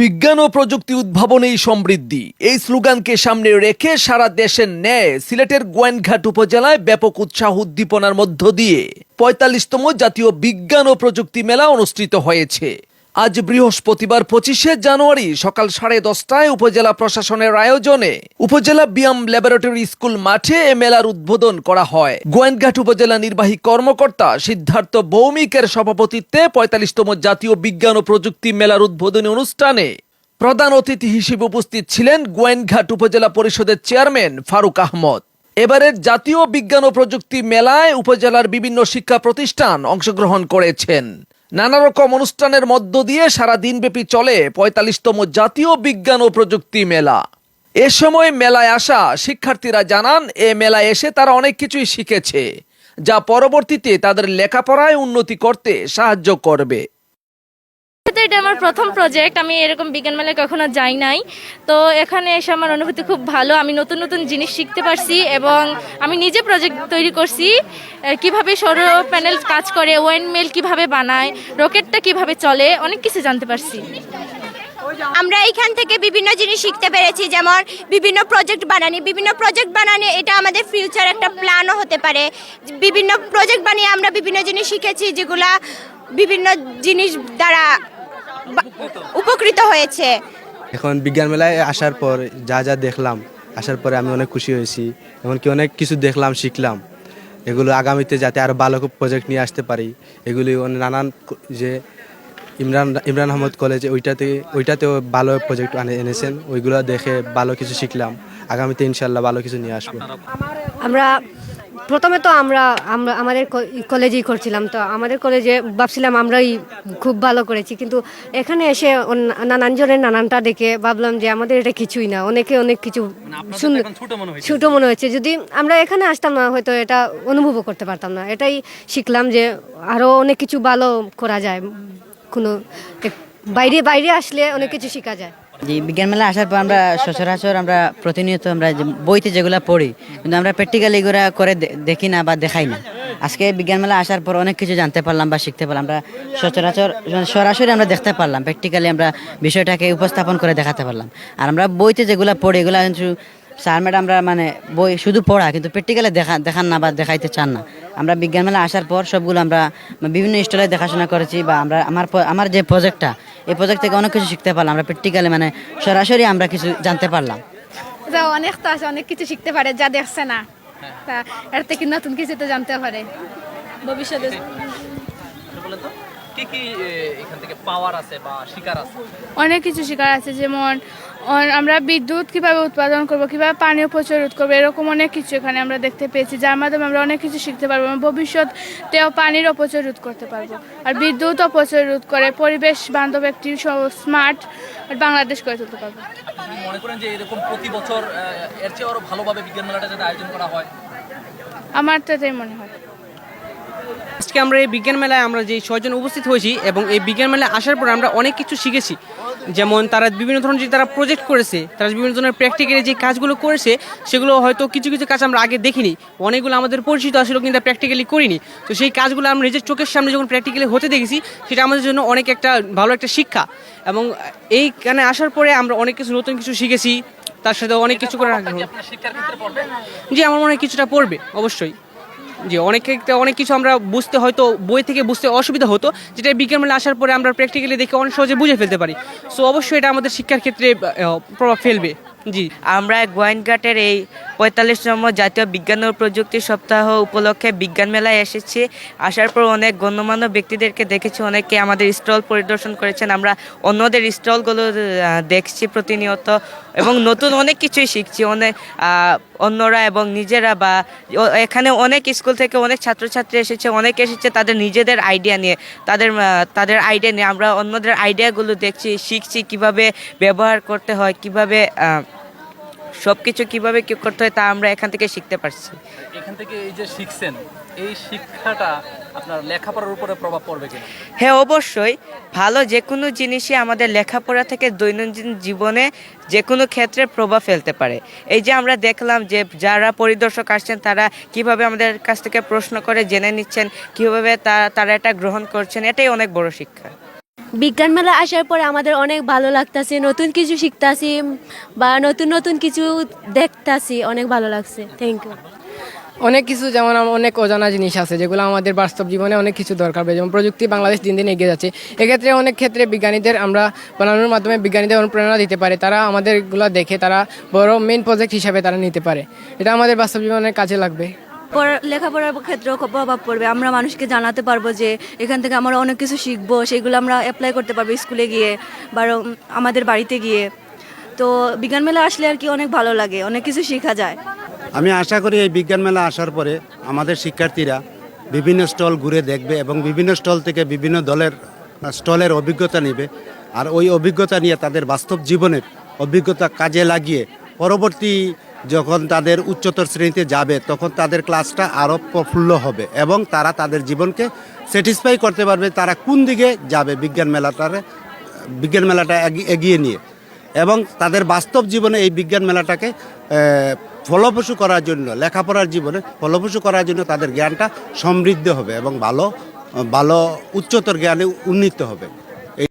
বিজ্ঞান ও প্রযুক্তি উদ্ভাবনেই সমৃদ্ধি। এই স্লোগানকে সামনে রেখে সারা দেশের ন্যায় সিলেটের গোয়েনঘাট উপজেলায় ব্যাপক উৎসাহ উদ্দীপনার মধ্য দিয়ে পঁয়তাল্লিশতম জাতীয় বিজ্ঞান ও প্রযুক্তি মেলা অনুষ্ঠিত হয়েছে। আজ বৃহস্পতিবার পঁচিশে জানুয়ারি সকাল সাড়ে দশটায় উপজেলা প্রশাসনের আয়োজনে উপজেলা ব্যায়াম ল্যাবরেটরি স্কুল মাঠে এ মেলার উদ্বোধন করা হয়। গোয়েনঘাট উপজেলা নির্বাহী কর্মকর্তা সিদ্ধার্থ ভৌমিকের সভাপতিত্বে পঁয়তাল্লিশতম জাতীয় বিজ্ঞান ও প্রযুক্তি মেলার উদ্বোধনী অনুষ্ঠানে প্রধান অতিথি হিসেবে উপস্থিত ছিলেন গোয়েনঘাট উপজেলা পরিষদের চেয়ারম্যান ফারুক আহমদ। এবারের জাতীয় বিজ্ঞান ও প্রযুক্তি মেলায় উপজেলার বিভিন্ন শিক্ষা প্রতিষ্ঠান অংশগ্রহণ করেছেন। নানা রকম অনুষ্ঠানের মধ্য দিয়ে সারা দিনব্যাপী চলে পঁয়তাল্লিশতম জাতীয় বিজ্ঞান ও প্রযুক্তি মেলা। এ সময় মেলায় আসা শিক্ষার্থীরা জানান, এ মেলায় এসে তারা অনেক কিছুই শিখেছে, যা পরবর্তীতে তাদের লেখাপড়ায় উন্নতি করতে সাহায্য করবে। এটা আমার প্রথম প্রজেক্ট আমি এরকম বিজ্ঞান মেলায় কখনো যাই নাই। তো এখানে এসে আমার অনুভূতি খুব ভালো। আমি নতুন নতুন জিনিস শিখতে পারছি এবং আমি নিজে প্রজেক্ট তৈরি করছি। কীভাবে সৌর প্যানেল কাজ করে, ওয়েন মেল কীভাবে বানায়, রকেটটা কীভাবে চলে, অনেক কিছু জানতে পারছি। আমরা এখান থেকে বিভিন্ন জিনিস শিখতে পেরেছি, যেমন বিভিন্ন প্রজেক্ট বানানি। বিভিন্ন প্রজেক্ট বানানি এটা আমাদের ফিউচার একটা প্ল্যানও হতে পারে। বিভিন্ন প্রজেক্ট বানিয়ে আমরা বিভিন্ন জিনিস শিখেছি, যেগুলা বিভিন্ন জিনিস দ্বারা উপকৃত হয়েছে। এখন বিজ্ঞান মেলায় আসার পর যা যা দেখলাম আসার পরে আমি অনেক খুশি হয়েছি এমনকি অনেক কিছু দেখলাম শিখলাম। এগুলো আগামীতে যাতে আরও ভালো প্রজেক্ট নিয়ে আসতে পারি এগুলি নানান যে ইমরান ইমরান আহমদ কলেজে ওইটাতে ওইটাতেও ভালো প্রজেক্ট আনে এনেছেন ওইগুলো দেখে ভালো কিছু শিখলাম। আগামীতে ইনশাল্লাহ ভালো কিছু নিয়ে আসব। আমরা প্রথমে তো আমরা আমরা আমাদের কলেজেই করছিলাম তো আমাদের কলেজে ভাবছিলাম আমরাই খুব ভালো করেছি কিন্তু এখানে এসে অন- নানান জনের নানানটা দেখে ভাবলাম যে আমাদের এটা কিছুই না অনেকে অনেক কিছু সুন্দর ছোট মনে হচ্ছে যদি আমরা এখানে আসতাম না হয়তো এটা অনুভবও করতে পারতাম না এটাই শিখলাম যে আরও অনেক কিছু ভালো করা যায় কোনো বাইরে বাইরে আসলে অনেক কিছু শেখা যায়। জি বিজ্ঞান মেলা আসার পর আমরা সচরাচর আমরা প্রতিনিয়ত আমরা বইতে যেগুলো পড়ি, কিন্তু আমরা প্র্যাকটিক্যালি এগুলো করে দেখি না বা দেখাই না। আজকে বিজ্ঞান মেলা আসার পর অনেক কিছু জানতে পারলাম বা শিখতে পারলাম। আমরা সচরাচর মানে সরাসরি আমরা দেখতে পারলাম প্র্যাকটিক্যালি আমরা বিষয়টাকে উপস্থাপন করে দেখাতে পারলাম। আর আমরা বইতে যেগুলো পড়ি, এগুলো কিন্তু স্যার ম্যাডামরা মানে বই শুধু পড়া, কিন্তু প্র্যাকটিক্যালি দেখা, দেখান না বা দেখাইতে চান না। আমরা বিজ্ঞান মেলা আসার পর সবগুলো আমরা বিভিন্ন স্টলে দেখাশোনা করেছি বা আমরা, আমার আমার যে প্রজেক্টটা এই প্রজেক্ট থেকে অনেক কিছু শিখতে পারলাম। আমরা প্র্যাকটিক্যালি মানে সরাসরি আমরা কিছু জানতে পারলাম। যা অনেক তো আছে অনেক কিছু শিখতে পারে যা দেখছে না। তা এর থেকে নতুন কিছু তো জানতে পারে। ভবিষ্যতে। কি কি এখান থেকে পাওয়ার আছে বা শিকার আছে? অনেক কিছু শিকার আছে যেমন আমরা বিদ্যুৎ কীভাবে উৎপাদন করব কীভাবে পানি অপচয় রোধ করব এরকম অনেক কিছু এখানে আমরা দেখতে পেয়েছি যার মাধ্যমে আমরা অনেক কিছু শিখতে পারব ভবিষ্যতেও পানির অপচয় রোধ করতে পারব। আর বিদ্যুৎ অপচয় রোধ করে পরিবেশ বান্ধব একটি স্মার্ট বাংলাদেশ করে তুলতে পারব। মনে করেন যে এরকম প্রতি বছর এর চেয়ে আরও ভালোভাবে বিজ্ঞান মেলাটা যাতে আয়োজন করা হয়? আমার তো এটাই মনে হয়। আজকে আমরা এই বিজ্ঞান মেলায় আমরা যে ছয়জন উপস্থিত হয়েছি এবং এই বিজ্ঞান মেলায় আসার পর আমরা অনেক কিছু শিখেছি। যেমন তারা বিভিন্ন ধরনের যে তারা প্রজেক্ট করেছে তারা বিভিন্ন ধরনের প্র্যাকটিক্যালি যে কাজগুলো করেছে সেগুলো হয়তো কিছু কিছু কাজ আমরা আগে দেখিনি। অনেকগুলো আমাদের পরিচিত আসলে কিন্তু প্র্যাকটিক্যালি করিনি। তো সেই কাজগুলো আমরা নিজের চোখের সামনে যখন প্র্যাকটিক্যালি হতে দেখেছি সেটা আমাদের জন্য অনেক একটা ভালো একটা শিক্ষা। এবং এইখানে আসার পরে আমরা অনেক কিছু নতুন কিছু শিখেছি তার সাথে অনেক কিছু করে রাখব জি আমার মনে হয় কিছুটা পড়বে অবশ্যই। জি, অনেক ক্ষেত্রে অনেক কিছু আমরা বুঝতে হয়তো, বই থেকে বুঝতে অসুবিধা হতো, যেটা বিজ্ঞান মেলা আসার পরে আমরা প্র্যাকটিক্যালি দেখে অনেক সহজে বুঝে ফেলতে পারি। সো অবশ্যই এটা আমাদের শিক্ষার ক্ষেত্রে প্রভাব ফেলবে। জি। আমরা গোয়েনঘাটের এই পঁয়তাল্লিশতম জাতীয় বিজ্ঞান ও প্রযুক্তি সপ্তাহ উপলক্ষে বিজ্ঞান মেলায় এসেছি। আসার পর অনেক গণ্যমান্য ব্যক্তিদেরকে দেখেছি, অনেকে আমাদের স্টল পরিদর্শন করেছেন। আমরা অন্যদের স্টলগুলো দেখছি প্রতিনিয়ত এবং নতুন অনেক কিছুই শিখছি। অনেক অন্যরা এবং নিজেরা বা এখানে অনেক স্কুল থেকে অনেক ছাত্রছাত্রী এসেছে। অনেক এসেছে তাদের নিজেদের আইডিয়া নিয়ে, তাদের তাদের আইডিয়া নিয়ে। আমরা অন্যদের আইডিয়াগুলো দেখছি, শিখছি কীভাবে ব্যবহার করতে হয়, কীভাবে সব কিছু কীভাবে কী করতে হয় তা আমরা এখান থেকে শিখতে পারছি। এখান থেকে এই যে শিখছেন এই শিক্ষাটা আপনার লেখাপড়ার উপরে প্রভাব পড়বে কিনা? হ্যাঁ অবশ্যই। ভালো যে কোনো জিনিসই আমাদের লেখাপড়া থেকে দৈনন্দিন জীবনে যে কোনো ক্ষেত্রে প্রভাব ফেলতে পারে। এই যে আমরা দেখলাম যে যারা পরিদর্শক আসছেন তারা কীভাবে আমাদের কাছ থেকে প্রশ্ন করে জেনে নিচ্ছেন কীভাবে তা তারা এটা গ্রহণ করছেন এটাই অনেক বড় শিক্ষা। বিজ্ঞান মেলা আসার পরে আমাদের অনেক ভালো লাগতাছে, নতুন কিছু শিখতাছি বা নতুন নতুন কিছু দেখতাছি, অনেক ভালো লাগছে থ্যাংক ইউ অনেক কিছু যেমন অনেক অজানা জিনিস আছে, যেগুলো আমাদের বাস্তব জীবনে অনেক কিছু দরকার হবে। যেমন প্রযুক্তি বাংলাদেশ দিন দিন এগিয়ে যাচ্ছে। এক্ষেত্রে অনেক ক্ষেত্রে বিজ্ঞানীদের আমরা বানানোর মাধ্যমে বিজ্ঞানীদের অনুপ্রেরণা দিতে পারে। তারা আমাদেরগুলো দেখে, তারা বড় মেন প্রজেক্ট হিসাবে তারা নিতে পারে। এটা আমাদের বাস্তব জীবনে কাজে লাগবে। লেখাপড়ার ক্ষেত্রেও খুব প্রভাব পড়বে। আমরা মানুষকে জানাতে পারব যে এখান থেকে আমরা অনেক কিছু শিখব, সেগুলো আমরা অ্যাপ্লাই করতে পারব স্কুলে গিয়ে বা আমাদের বাড়িতে গিয়ে। তো বিজ্ঞান মেলা আসলে আর কি অনেক ভালো লাগে, অনেক কিছু শেখা যায়। আমি আশা করি এই বিজ্ঞান মেলা আসার পরে আমাদের শিক্ষার্থীরা বিভিন্ন স্টল ঘুরে দেখবে এবং বিভিন্ন স্টল থেকে বিভিন্ন দলের স্টলের অভিজ্ঞতা নেবে। আর ওই অভিজ্ঞতা নিয়ে তাদের বাস্তব জীবনের অভিজ্ঞতা কাজে লাগিয়ে পরবর্তী যখন তাদের উচ্চতর শ্রেণীতে যাবে, তখন তাদের ক্লাসটা আরও প্রফুল্ল হবে এবং তারা তাদের জীবনকে স্যাটিসফাই করতে পারবে তারা কোন দিকে যাবে বিজ্ঞান মেলাটারে, বিজ্ঞান মেলাটা এগি- এগিয়ে নিয়ে। এবং তাদের বাস্তব জীবনে এই বিজ্ঞান মেলাটাকে ফলপ্রসূ করার জন্য, লেখাপড়ার জীবনে ফলপ্রসূ করার জন্য তাদের জ্ঞানটা সমৃদ্ধ হবে এবং ভালো ভালো উচ্চতর জ্ঞানে উন্নীত হবে।